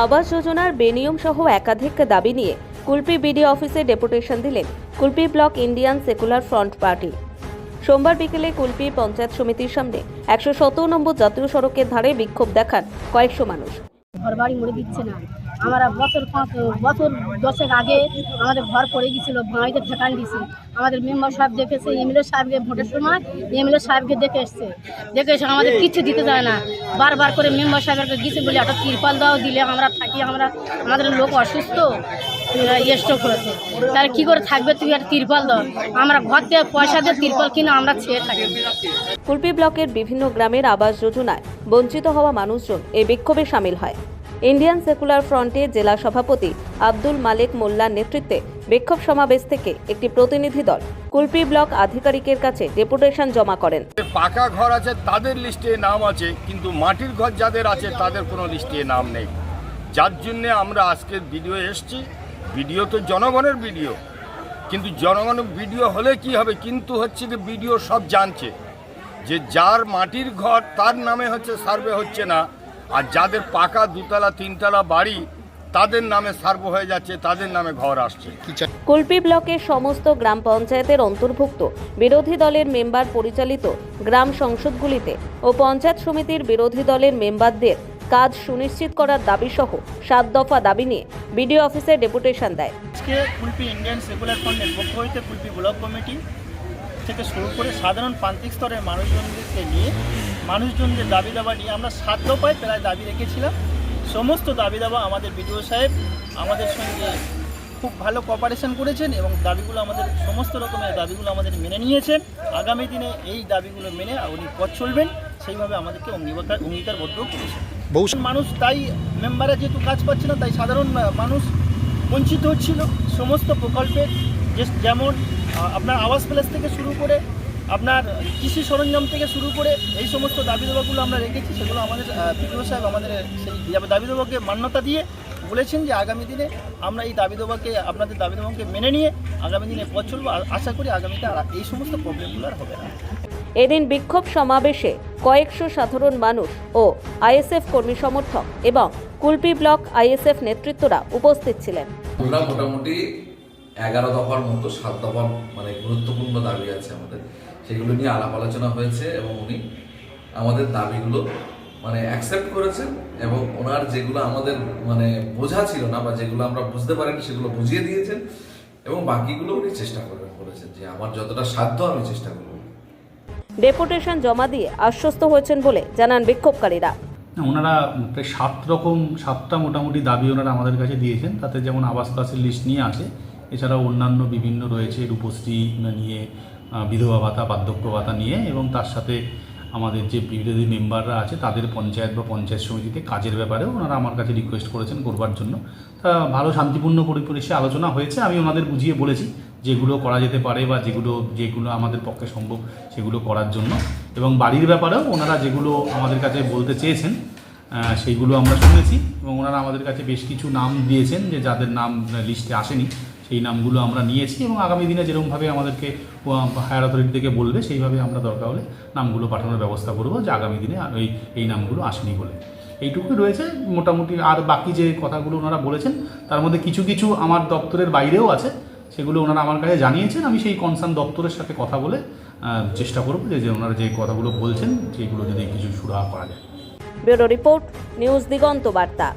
আবাস যোজনার বেনিয়ম সহ একাধিক দাবি নিয়ে কুলপি বিডি অফিসে ডেপুটেশন দিলেন Kulpi block Indian secular front party. সোমবার বিকেলে কুলপি পঞ্চায়েত সমিতির সামনে একশো সতেরো নম্বর জাতীয় সড়কের ধারে বিক্ষোভ দেখান কয়েকশো মানুষ। ঘর বাড়ি মরে দিচ্ছে না। আমরা বছর পাঁচ, বছর দশেক আগে আমাদের ঘর পড়ে গেছিল ভাঁড়িতে ঠেকান দিছে আমাদের মেম্বার সাহেব দেখেছে, এমএলএ সাহেবকে ভোটের সময় এমএলএ সাহেবকে দেখে এসছে। দেখে এসে আমাদের কিচ্ছু দিতে যায় না। বারবার করে মেম্বার সাহেবকে গেছে বলে একটা তিরপাল দাও, দিলে আমরা থাকি, আমরা, আমাদের লোক অসুস্থ স্ট্রোক হয়েছে তাহলে কী করে থাকবে তুমি একটা তিরপাল দাও? আমরা ঘর দিয়ে পয়সা দিয়ে তিরপাল কিনে আমরা ছেয়ে থাকি। কুলপি ব্লকের বিভিন্ন গ্রামের আবাস যোজনায় বঞ্চিত হওয়া মানুষজন এই বিক্ষোভে সামিল হয়। ইন্ডিয়ান সেকুলার ফ্রন্টের জেলা সভাপতি আব্দুল মালেক মোল্লার নেতৃত্বে বিক্ষোভ সমাবেশ থেকে একটি প্রতিনিধি দল কুলপি ব্লক আধিকারিকের কাছে ডেপুটেশন জমা করেন। পাকা ঘর আছে তাদের লিস্টে নাম আছে, কিন্তু মাটির ঘর যাদের আছে তাদের কোনো লিস্টে নাম নেই। যার জন্যে আমরা আজকে ভিডিও এসছি। ভিডিও তো জনগণের ভিডিও। কিন্তু জনগণের ভিডিও হলে কি হবে? কিন্তু হচ্ছে যে ভিডিও সব জানছে। যে যার মাটির ঘর তার নামে হচ্ছে সার্ভে হচ্ছে না। আর যাদের পাকা দুতলা তিনতলা বাড়ি তাদের নামে সার্ভে হয়ে যাচ্ছে তাদের নামে ঘর আসছে। কুলপি ব্লকের সমস্ত গ্রাম পঞ্চায়েতের অন্তর্ভুক্ত বিরোধী দলের মেম্বার পরিচালিত গ্রাম সংসদগুলিতে ও পঞ্চায়েত সমিতির বিরোধী দলের মেম্বারদের কাজ সুনিশ্চিত করার দাবিসহ সাত দফা দাবি নিয়ে বিডিও অফিসে ডেপুটেশন দেয়। আজকে কুলপি ইন্ডিয়ান সেকুলার ফ্রন্টের পক্ষ হইতে কুলপি ব্লক কমিটি থেকে শুরু করে সাধারণ প্রান্তিক স্তরের মানুষজনদেরকে নিয়ে মানুষজনদের দাবি দাবা নিয়ে আমরা সাত পাই প্রায় দাবি রেখেছিলাম। সমস্ত দাবি দাবা আমাদের বিডিও সাহেব আমাদের সঙ্গে খুব ভালো কোঅপারেশন করেছেন এবং দাবিগুলো আমাদের সমস্ত রকমের দাবিগুলো আমাদের মেনে নিয়েছেন। আগামী দিনে এই দাবিগুলো মেনে উনি পথ চলবেন সেইভাবে আমাদেরকে অঙ্গীকার অঙ্গীকারবদ্ধ করেছেন। মানুষ তাই মেম্বাররা যেহেতু কাজ পাচ্ছে না তাই সাধারণ মানুষ বঞ্চিত হচ্ছিল। সমস্ত প্রকল্পের যে যেমন আপনার আবাস প্লেস থেকে শুরু করে আপনার কৃষি সরঞ্জাম থেকে শুরু করে এই সমস্ত দাবি দাবাগুলো আমরা রেখেছি সেগুলো আমাদের বিডিও সাহেব আমাদের সেই দাবি দাবাকে মান্যতা দিয়ে বলেছেন যে আগামী দিনে আমরা এই দাবি দাবাকে আপনাদের দাবি দাবাকে মেনে নিয়ে আগামী দিনে পথ চলবো। আশা করি আগামীতে আর এই সমস্ত প্রবলেমগুলো আর হবে না। এদিন বিক্ষোভ সমাবেশে কয়েকশো সাধারণ মানুষ ও আইএসএফ কর্মী সমর্থক এবং কুলপি ব্লক আইএসএফ নেতৃত্বরা উপস্থিত ছিলেন। আমরা মোটামুটি এগারো দফার মতো সাত দফার মানে গুরুত্বপূর্ণ দাবি আছে আমাদের। সেগুলো নিয়ে আলাপ আলোচনা হয়েছে এবং উনি আমাদের দাবিগুলো মানে অ্যাকসেপ্ট করেছেন এবং ওনার যেগুলো আমাদের মানে বোঝা ছিল না বা যেগুলো আমরা বুঝতে পারিনি সেগুলো বুঝিয়ে দিয়েছেন এবং বাকিগুলো উনি চেষ্টা করবেন বলেছেন যে আমার যতটা সাধ্য আমি চেষ্টা করব। ডেপুটেশন জমা দিয়ে আশ্বস্ত হয়েছেন বলে জানান বিক্ষোভকারীরা। ওনারা প্রায় সাত রকম সাতটা মোটামুটি দাবি ওনারা আমাদের কাছে দিয়েছেন। তাতে যেমন আবাস পাসের লিস্ট নিয়ে আছে এছাড়াও অন্যান্য বিভিন্ন রয়েছে রূপশ্রী নিয়ে আহ, বিধবা ভাতা, বার্ধক্য ভাতা নিয়ে এবং তার সাথে আমাদের যে বিরোধী মেম্বাররা আছে, তাদের পঞ্চায়েত বা পঞ্চায়েত সমিতিতে কাজের ব্যাপারেও ওনারা আমার কাছে রিকোয়েস্ট করেছেন করবার জন্য। তা ভালো শান্তিপূর্ণ পরিবেশে আলোচনা হয়েছে, আমি ওনাদের বুঝিয়ে বলেছি যেগুলো করা যেতে পারে বা যেগুলো যেগুলো আমাদের পক্ষে সম্ভব সেগুলো করার জন্য। এবং বাড়ির ব্যাপারেও ওনারা যেগুলো আমাদের কাছে বলতে চেয়েছেন সেইগুলো আমরা শুনেছি এবং ওনারা আমাদের কাছে বেশ কিছু নাম দিয়েছেন যে যাদের নাম লিস্টে আসেনি। সেই নামগুলো আমরা নিয়েছি এবং আগামী দিনে যেরকমভাবে আমাদেরকে হায়ার অথরিটি থেকে বলবে, সেইভাবে আমরা দরকার হলে নামগুলো পাঠানোর ব্যবস্থা করব যে আগামী দিনে ওই, এই নামগুলো আসেনি বলে। এইটুকুই রয়েছে। মোটামুটি আর বাকি যে কথাগুলো ওনারা বলেছেন, তার মধ্যে কিছু কিছু আমার দপ্তরের বাইরেও আছে। সেগুলো ওনারা আমার কাছে জানিয়েছেন। আমি সেই কনসার্ন দপ্তরের সাথে কথা বলে চেষ্টা করব যে ওনারা যে কথাগুলো বলছেন সেইগুলো যদি কিছু সুরাহা করা যায়। ব্যুরো রিপোর্ট, নিউজ দিগন্ত বার্তা।